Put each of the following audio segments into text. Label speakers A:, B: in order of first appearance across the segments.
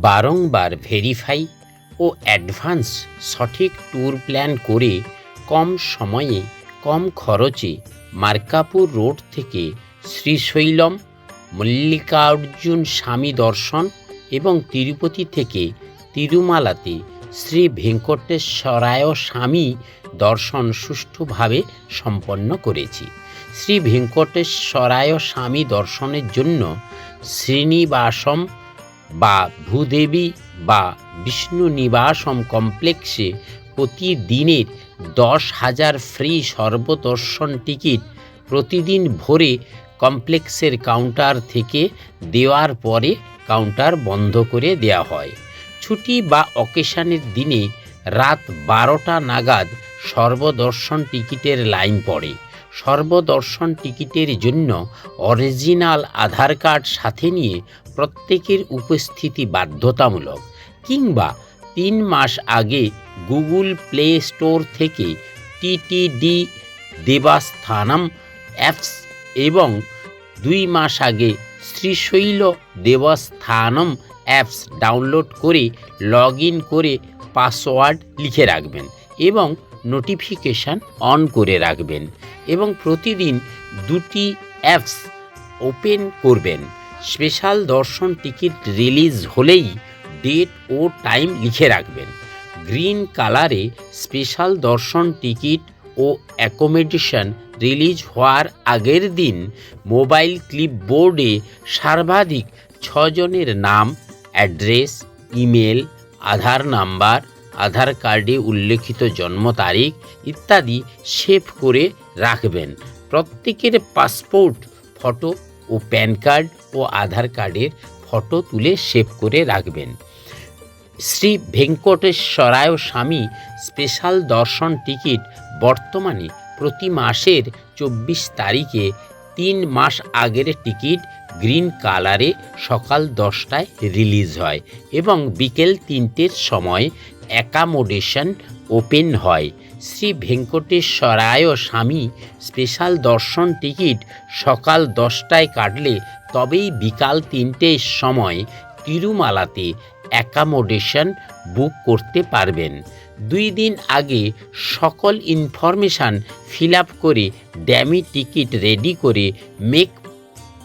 A: বারংবার ভেরিফাই ও অ্যাডভান্স সঠিক ট্যুর প্ল্যান করে কম সময়ে, কম খরচে মার্কাপুর রোড থেকে শ্রীশৈলম, মল্লিকার্জুন স্বামী দর্শন এবং তিরুপতি থেকে তিরুমালাতে শ্রী ভেঙ্কটেশ্বরায় স্বামী দর্শন সুষ্ঠুভাবে সম্পন্ন করেছি। শ্রী ভেঙ্কটেশ্বরায় স্বামী দর্শনের জন্য শ্রীনিবাসম বা ভূদেবী বা বিষ্ণু নিবাসম কমপ্লেক্সে প্রতিদিনের দশ হাজার ফ্রি সর্বদর্শন টিকিট প্রতিদিন ভোরে কমপ্লেক্সের কাউন্টার থেকে দেওয়ার পরে কাউন্টার বন্ধ করে দেওয়া হয়। ছুটি বা অকেশনের দিনে রাত বারোটা নাগাদ সর্বদর্শন টিকিটের লাইন পড়ে। সর্বদর্শন টিকিটের জন্য অরিজিনাল আধার কার্ড সাথে নিয়ে প্রত্যেকের উপস্থিতি বাধ্যতামূলক কিংবা তিন মাস আগে গুগল প্লে স্টোর থেকে টিটিডি দেবাস্থানম অ্যাপস এবং দুই মাস আগে শ্রীশৈল দেবস্থানম অ্যাপস ডাউনলোড করে লগ ইন করে পাসওয়ার্ড লিখে রাখবেন এবং নোটিফিকেশান অন করে রাখবেন এবং প্রতিদিন দুটি অ্যাপস ওপেন করবেন। স্পেশাল দর্শন টিকিট রিলিজ হলেই ডেট ও টাইম লিখে রাখবেন। গ্রিন কালারে স্পেশাল দর্শন টিকিট ও অ্যাকোমোডেশন রিলিজ হওয়ার আগের দিন মোবাইল ক্লিপবোর্ডে সর্বাধিক ছজনের নাম address email Aadhaar number Aadhaar কার্ডে উল্লেখিত জন্ম তারিখ ইত্যাদি সেভ করে রাখবেন। প্রত্যেকের পাসপোর্ট, ফটো ও প্যান কার্ড ও আধার কার্ডের ফটো তুলে সেভ করে রাখবেন। শ্রী ভেঙ্কটেশ্বরায় স্বামী স্পেশাল দর্শন টিকিট বর্তমানে প্রতি মাসের চব্বিশ তারিখে তিন মাস আগের টিকিট গ্রিন কালারে সকাল দশটায় রিলিজ হয় এবং বিকেল তিনটের সময় অ্যাকামোডেশন ওপেন হয়। শ্রী ভেঙ্কটেশ্বরায় স্বামী স্পেশাল দর্শন টিকিট সকাল দশটায় কাটলে তবেই বিকাল তিনটের সময় তিরুমালাতে অ্যাকামোডেশন বুক করতে পারবেন। দুই দিন আগে সকল ইনফরমেশান ফিল আপ করে ড্যামি টিকিট রেডি করে মেক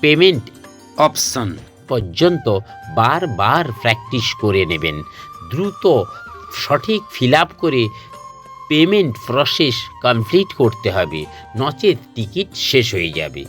A: পেমেন্ট অপশন পর্যন্ত বারবার প্র্যাকটিস করে নেবেন। দ্রুত সঠিক ফিল করে পেমেন্ট প্রসেস কমপ্লিট করতে হবে। নচেত টিকিট শেষ হয়ে যাবে।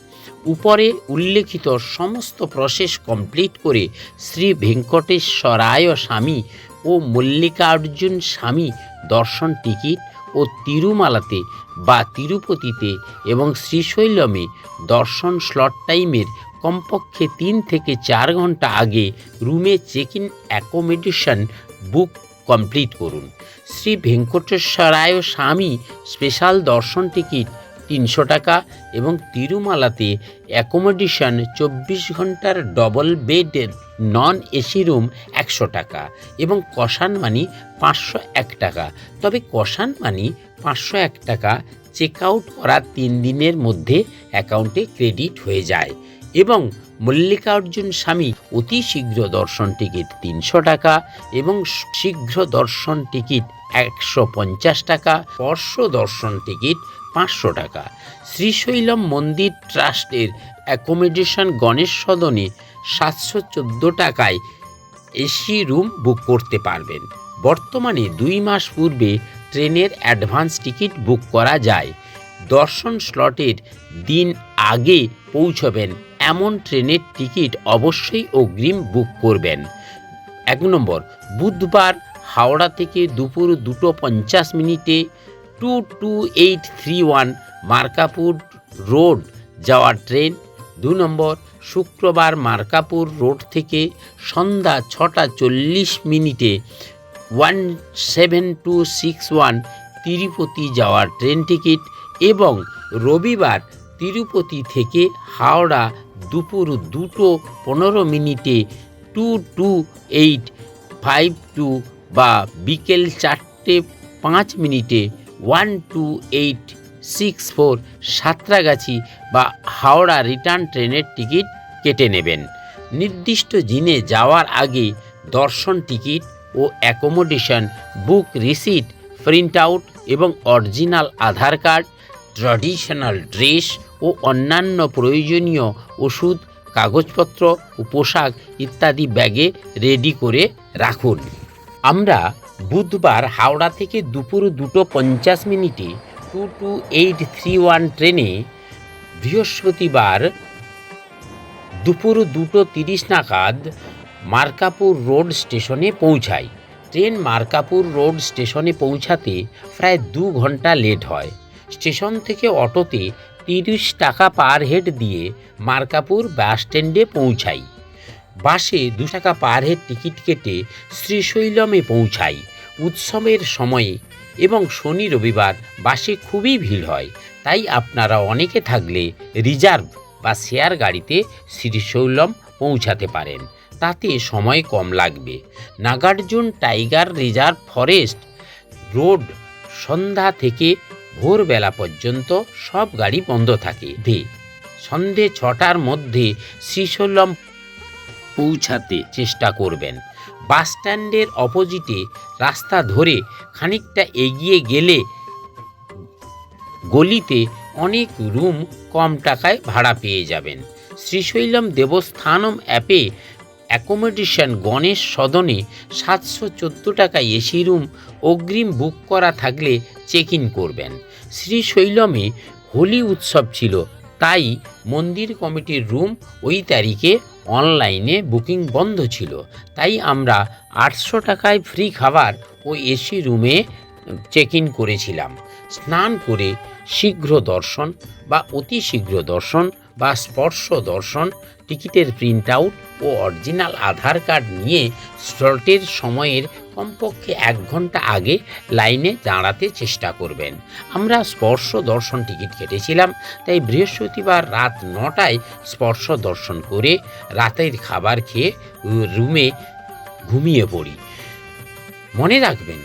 A: উপরে উল্লেখিত সমস্ত প্রসেস কমপ্লিট করে শ্রী ভেঙ্কটেশ্বরায় স্বামী ও মল্লিকার্জুন স্বামী দর্শন টিকিট ও তিরুমালাতে বা তিরুপতিতে এবং শ্রীশৈলমে দর্শন স্লট টাইমের কমপক্ষে তিন থেকে চার ঘণ্টা আগে রুমে check in accommodation book complete করুন। শ্রী ভেঙ্কটেশ্বরায় স্বামী স্পেশাল দর্শন টিকিট তিনশো টাকা এবং তিরুমালাতে অ্যাকোমোডেশন চব্বিশ ঘণ্টার ডবল বেডের নন এসি রুম একশো টাকা এবং কষান মানি পাঁচশো এক টাকা। তবে কষান মানি পাঁচশো এক টাকা চেক আউট করার তিন দিনের মধ্যে অ্যাকাউন্টে ক্রেডিট হয়ে যায় এবং মল্লিকার্জুন স্বামী অতি শীঘ্র দর্শন টিকিট তিনশো টাকা এবং শীঘ্র দর্শন টিকিট একশো পঞ্চাশ টাকা, স্পর্শ দর্শন টিকিট পাঁচশো টাকা। শ্রীশৈলম মন্দির ট্রাস্টের অ্যাকোমোডেশন গণেশ সদনে সাতশো চোদ্দ টাকায় এসি রুম বুক করতে পারবেন। বর্তমানে দুই মাস পূর্বে ট্রেনের অ্যাডভান্স টিকিট বুক করা যায়। দর্শন স্লটের দিন আগে পৌঁছবেন। এমন ট্রেনের টিকিট অবশ্যই অগ্রিম বুক করবেন। এক নম্বর, বুধবার হাওড়া থেকে দুপুর দুটো পঞ্চাশ মিনিটে two two eight three one Markapur road যাওয়ার ট্রেন। দু নম্বর, শুক্রবার মার্কাপুর রোড থেকে সন্ধ্যা ছটা চল্লিশ মিনিটে one seven two six one Tirupati যাওয়ার ট্রেন টিকিট। এবং রবিবার তিরুপতি থেকে হাওড়া দুপুর দুটো পনেরো মিনিটে two two eight, five two বা বিকেল চারটে পাঁচ মিনিটে one two eight six four Santragachi বা হাওড়া রিটার্ন ট্রেনের টিকিট কেটে নেবেন। নির্দিষ্ট দিনে যাওয়ার আগে দর্শন টিকিট ও accommodation, book receipt, print out এবং original Aadhaar card traditional dress ও অন্যান্য প্রয়োজনীয় ওষুধ, কাগজপত্র ও পোশাক ইত্যাদি ব্যাগে রেডি করে রাখুন। আমরা বুধবার হাওড়া থেকে দুপুর দুটো পঞ্চাশ মিনিটে two two eight three one ট্রেনে বৃহস্পতিবার দুপুর দুটো তিরিশ নাগাদ মার্কাপুর রোড স্টেশনে পৌঁছাই। ট্রেন মার্কাপুর রোড স্টেশনে পৌঁছাতে প্রায় দু ঘণ্টা লেট হয়। স্টেশন থেকে অটোতে তিরিশ টাকা পার হেড দিয়ে মার্কাপুর বাস স্ট্যান্ডে পৌঁছাই। বাসে দু টাকা পার হেড টিকিট কেটে শ্রীশৈলমে পৌঁছাই। উৎসবের সময়ে এবং শনি রবিবার বাসে খুবই ভিড় হয়, তাই আপনারা অনেকে থাকলে রিজার্ভ বা শেয়ার গাড়িতে শ্রীশৈলম পৌঁছাতে পারেন। তাতে সময় কম লাগবে। Nagarjun tiger reserve forest road সন্ধ্যা থেকে ভোরবেলা পর্যন্ত সব গাড়ি বন্ধ থাকে। দে সন্ধে ছটার মধ্যে শ্রীশৈলম পৌঁছাতে চেষ্টা করবেন। বাস স্ট্যান্ডের অপোজিটে রাস্তা ধরে খানিকটা এগিয়ে গেলে গলিতে অনেক রুম কম টাকায় ভাড়া পেয়ে যাবেন। শ্রীশৈলম দেবস্থানম অ্যাপে অ্যাকোমোডেশন গণেশ সদনে সাতশো চোদ্দ টাকা এসি রুম অগ্রিম বুক করা থাকলে চেক ইন করবেন। শ্রীশৈলমে হোলি উৎসব ছিল, তাই মন্দির কমিটির রুম ওই তারিখে অনলাইনে বুকিং বন্ধ ছিল। তাই আমরা আটশো টাকায় ফ্রি খাবার ও এসি রুমে চেক ইন করেছিলাম। স্নান করে শীঘ্র দর্শন বা অতি শীঘ্র দর্শন বা স্পর্শ দর্শন, টিকিটের প্রিন্ট আউট ও অরিজিনাল আধার কার্ড নিয়ে স্লটের সময়ের কমপক্ষে এক ঘণ্টা আগে লাইনে দাঁড়াতে চেষ্টা করবেন। আমরা স্পর্শ দর্শন টিকিট কেটেছিলাম, তাই বৃহস্পতিবার রাত নটায় স্পর্শ দর্শন করে রাতের খাবার খেয়ে রুমে ঘুমিয়ে পড়ি। মনে রাখবেন,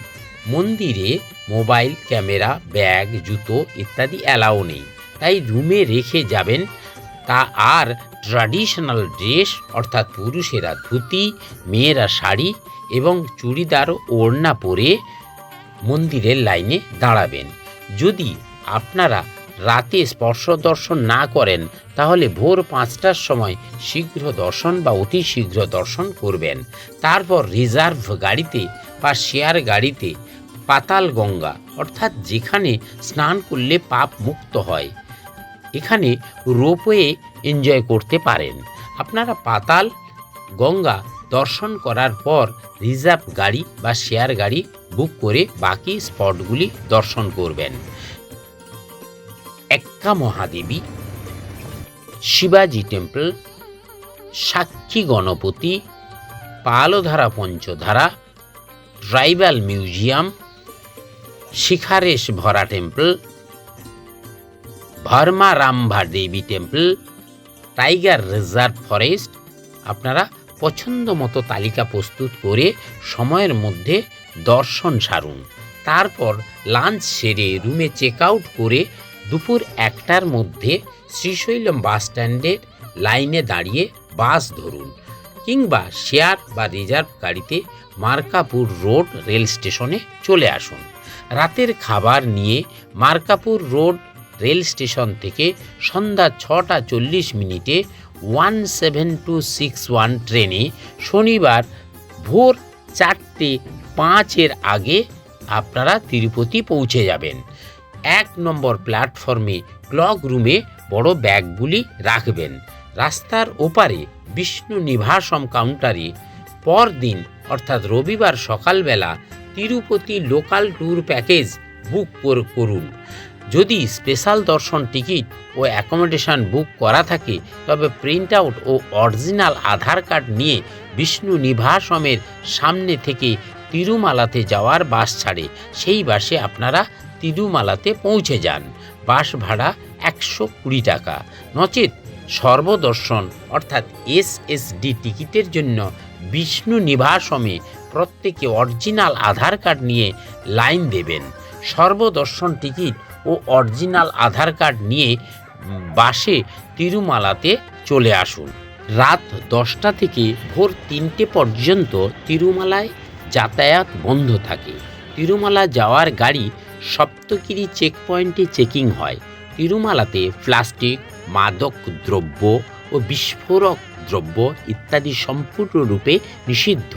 A: মন্দিরে মোবাইল, ক্যামেরা, ব্যাগ, জুতো ইত্যাদি অ্যালাও নেই, তাই রুমে রেখে যাবেন তা আর ট্র্যাডিশনাল ড্রেস অর্থাৎ পুরুষেরা ধুতি, মেয়েরা শাড়ি এবং চুড়িদার ওড়না পরে মন্দিরের লাইনে দাঁড়াবেন। যদি আপনারা রাতে স্পর্শ দর্শন না করেন, তাহলে ভোর পাঁচটার সময় শীঘ্র দর্শন বা অতি শীঘ্র দর্শন করবেন। তারপর রিজার্ভ গাড়িতে বা শেয়ার গাড়িতে পাতাল গঙ্গা, অর্থাৎ যেখানে স্নান করলে পাপ মুক্ত হয়, এখানে রোপওয়ে এনজয় করতে পারেন। আপনারা পাতাল, গঙ্গা দর্শন করার পর রিজার্ভ গাড়ি বা শেয়ার গাড়ি বুক করে বাকি স্পটগুলি দর্শন করবেন। এক্কা মহাদেবী, শিবাজি temple, Sakshi Ganapati, Paldhara Panchadhara, tribal museum, শিখারেশ ভরা টেম্পল, ভার্মা রামভা দেবী টেম্পল, টাইগার রিজার্ভ ফরেস্ট। আপনারা পছন্দ মতো তালিকা প্রস্তুত করে সময়ের মধ্যে দর্শন সারুন। তারপর লাঞ্চ সেরে রুমে চেক আউট করে দুপুর একটার মধ্যে শ্রীশৈলম বাস স্ট্যান্ডের লাইনে দাঁড়িয়ে বাস ধরুন কিংবা শেয়ার বা রিজার্ভ গাড়িতে মার্কাপুর রোড রেল স্টেশনে চলে আসুন। রাতের খাবার নিয়ে মার্কাপুর রোড রেল স্টেশন থেকে সন্ধ্যা ছটা চল্লিশ মিনিটে one seven two six one ট্রেনে শনিবার ভোর চারটে পাঁচের আগে আপনারা তিরুপতি পৌঁছে যাবেন। এক নম্বর প্ল্যাটফর্মে ক্লক রুমে বড় ব্যাগগুলি রাখবেন। রাস্তার ওপারে বিষ্ণু নিভাসম কাউন্টারে পরদিন, অর্থাৎ রবিবার সকালবেলা, Tirupati local tour package book কর- করুন। যদি স্পেশাল দর্শন টিকিট ও অ্যাকোমোডেশন বুক করা থাকে, তবে প্রিন্ট আউট ও অরিজিনাল আধার কার্ড নিয়ে বিষ্ণু নিভাসমের সামনে থেকে তিরুমালাতে যাওয়ার বাস ছাড়ে। সেই বাসে আপনারা তিরুমালাতে পৌঁছে যান। বাস ভাড়া একশো কুড়ি টাকা। নচেত সর্বদর্শন অর্থাৎ এসএসডি টিকিটের জন্য বিষ্ণু নিবাসমে প্রত্যেকে অরিজিনাল আধার কার্ড নিয়ে লাইন দেবেন। সর্বদর্শন টিকিট ও অরিজিনাল আধার কার্ড নিয়ে বাসে তিরুমালাতে চলে আসুন। রাত দশটা থেকে ভোর তিনটে পর্যন্ত তিরুমালায় যাতায়াত বন্ধ থাকে। তিরুমালা যাওয়ার গাড়ি সপ্তগিরি চেকপয়েন্টে চেকিং হয়। তিরুমালাতে প্লাস্টিক মাদক দ্রব্য ও বিস্ফোরক দ্রব্য ইত্যাদি সম্পূর্ণরূপে নিষিদ্ধ।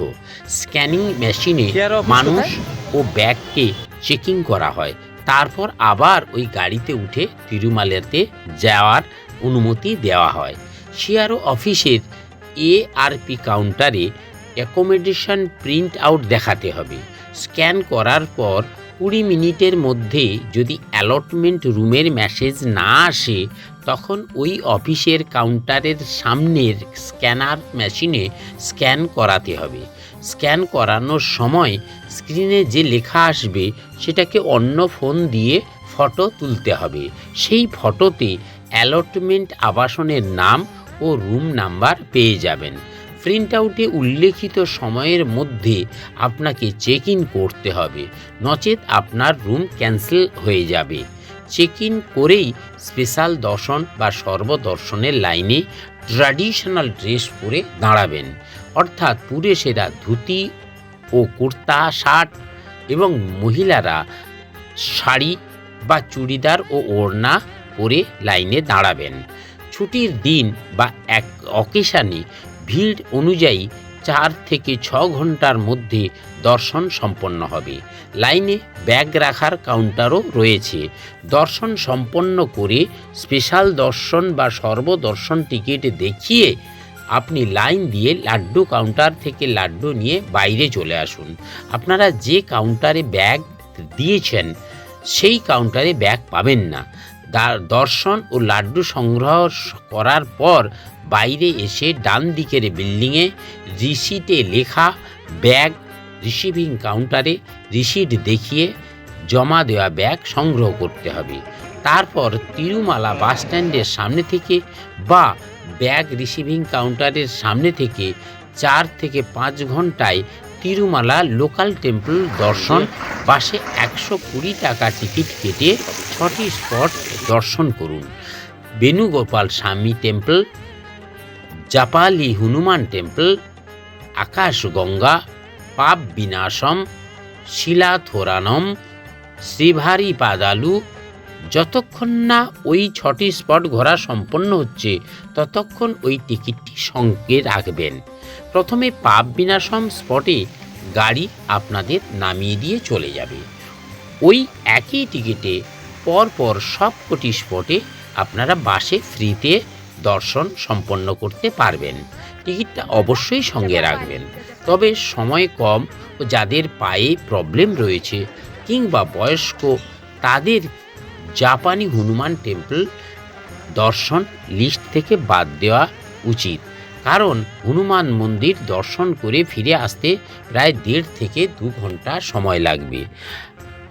A: স্ক্যানিং মেশিনে মানুষ ও ব্যাগকে চেকিং করা হয়। তারপর আবার ওই গাড়িতে উঠে তিরুমালাতে যাওয়ার অনুমতি দেওয়া হয়। সিআরও অফিসের এআরপি কাউন্টারে অ্যাকোমোডেশন প্রিন্ট আউট দেখাতে হবে। স্ক্যান করার পর কুড়ি মিনিটের মধ্যে যদি অ্যালটমেন্ট রুমের মেসেজ না আসে, তখন ওই অফিসের কাউন্টারের সামনের স্ক্যানার মেশিনে স্ক্যান করাতে হবে। স্ক্যান করানোর সময় স্ক্রিনে যে লেখা আসবে, সেটাকে অন্য ফোন দিয়ে ফটো তুলতে হবে। সেই ফটোতে অ্যালটমেন্ট আবাসনের নাম ও রুম নাম্বার পেয়ে যাবেন। প্রিন্ট আউটে উল্লেখিত সময়ের মধ্যে আপনাকে চেক ইন করতে হবে। নচেত আপনার রুম ক্যান্সেল হয়ে যাবে। চেক ইন করেই স্পেশাল দর্শন বা সর্বদর্শনের লাইনে ট্র্যাডিশনাল ড্রেস পরে দাঁড়াবেন। অর্থাৎ পুরুষেরা ধুতি ও কুর্তা, শার্ট এবং মহিলারা শাড়ি বা চুড়িদার ও ওড়না পরে লাইনে দাঁড়াবেন। ছুটির দিন বা এক অকেশানে ভিড় অনুযায়ী চার থেকে ছ ঘণ্টার মধ্যে দর্শন সম্পন্ন হবে। লাইনে ব্যাগ রাখার কাউন্টারও রয়েছে। দর্শন সম্পন্ন করে স্পেশাল দর্শন বা সর্বদর্শন টিকিট দেখিয়ে আপনি লাইন দিয়ে লাড্ডু কাউন্টার থেকে লাড্ডু নিয়ে বাইরে চলে আসুন। আপনারা যে কাউন্টারে ব্যাগ দিয়েছেন, সেই কাউন্টারে ব্যাগ পাবেন না। দর্শন ও লাড্ডু সংগ্রহ করার পর বাইরে এসে ডান দিকের বিল্ডিংয়ে রিসিটে লেখা ব্যাগ রিসিভিং কাউন্টারে রিসিট দেখিয়ে জমা দেওয়া ব্যাগ সংগ্রহ করতে হবে। তারপর তিরুমালা বাস স্ট্যান্ডের সামনে থেকে বা ব্যাগ রিসিভিং কাউন্টারের সামনে থেকে চার থেকে পাঁচ ঘন্টায় তিরুমালা লোকাল টেম্পল দর্শন, বাসে একশো কুড়ি টাকা টিকিট কেটে ছটি স্পট দর্শন করুন। বেণুগোপাল স্বামী টেম্পল, জাপালি হনুমান টেম্পল, আকাশগঙ্গা, পাপ বিনাশম, শিলাথোরানম শ্রীভারি পাদালু যতক্ষণ না ওই ছটি স্পট ঘোরা সম্পন্ন হচ্ছে, ততক্ষণ ওই টিকিটটি সঙ্গে রাখবেন। প্রথমে পাপ বিনাশম স্পটে গাড়ি আপনাদের নামিয়ে দিয়ে চলে যাবে। ওই একই টিকিটে পরপর সব কটি স্পটে আপনারা বাসে ফ্রিতে দর্শন সম্পন্ন করতে পারবেন। টিকিটটা অবশ্যই সঙ্গে রাখবেন। তবে সময় কম ও যাদের পায়ে প্রবলেম রয়েছে কিংবা বয়স্ক, তাদের জাপানি হনুমান টেম্পল দর্শন লিস্ট থেকে বাদ দেওয়া উচিত। কারণ হনুমান মন্দির দর্শন করে ফিরে আসতে প্রায় দেড় থেকে দু ঘণ্টা সময় লাগবে।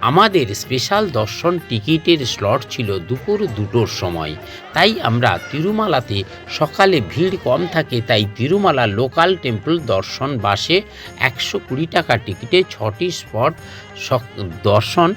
A: আমাদের স্পেশাল দর্শন টিকিটের স্লট ছিল দুপুর দুটোর সময়। তাই আমরা তিরুমালাতে সকালে ভিড় কম থাকে, তাই তিরুমালা লোকাল টেম্পল দর্শন বাসে একশো কুড়ি টাকা টিকিটে ছটি স্পট দর্শন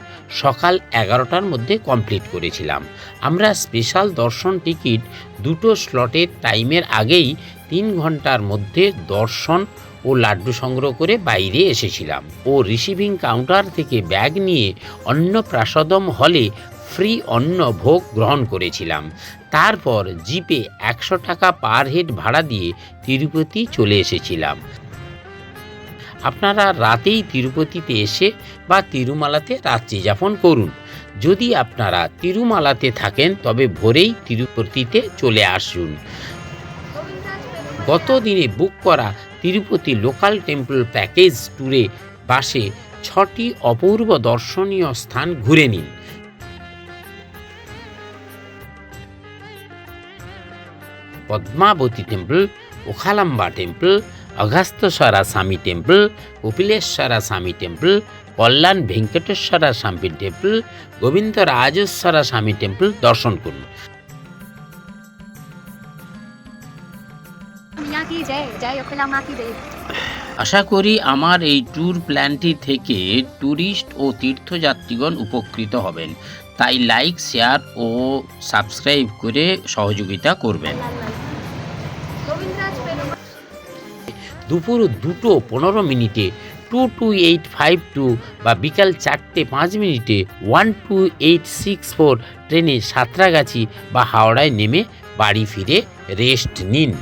A: সকাল এগারোটার মধ্যে কমপ্লিট করেছিলাম। আমরা স্পেশাল দর্শন টিকিট দুটো স্লটের টাইমের আগেই তিন ঘণ্টার মধ্যে দর্শন ও লাড্ডু সংগ্রহ করে বাইরে এসেছিলাম। ও রিসিভিং কাউন্টার থেকে ব্যাগ নিয়ে অন্নপ্রাসাদম হলে ফ্রি অন্ন ভোগ গ্রহণ করেছিলাম। তারপর জিপে একশো টাকা পার হেড ভাড়া দিয়ে তিরুপতি চলে এসেছিলাম। আপনারা রাতেই তিরুপতিতে এসে বা তিরুমালাতে রাত্রি যাপন করুন। যদি আপনারা তিরুমালাতে থাকেন, তবে ভোরেই তিরুপতিতে চলে আসুন। গত দিনে বুক করা তিরুপতি লোকাল টেম্পল প্যাকেজ ট্যুরে বাসে ছটি অপূর্ব দর্শনীয় স্থান ঘুরে নিন। Padmavati temple, ওখালাম্বা temple অগাস্তস্বরা Swamy temple কপিলেশ্বরা স্বামী টেম্পল, কল্যাণ ভেঙ্কটেশ্বরা স্বামী টেম্পল গোবিন্দ রাজেশ্বরা স্বামী টেম্পল দর্শন করুন। আশা করি আমার এই ট্যুর প্ল্যানটি থেকে ট্যুরিস্ট ও তীর্থযাত্রীগণ উপকৃত হবেন। তাই লাইক শেয়ার ও সাবস্ক্রাইব করে সহযোগিতা করবেন। দুপুর দুটো পনেরো মিনিটে two two eight five two বা বিকাল চারটে পাঁচ মিনিটে one two eight six four ট্রেনে সাঁতরাগাছি বা হাওড়ায় নেমে বাড়ি ফিরে রেস্ট নিন।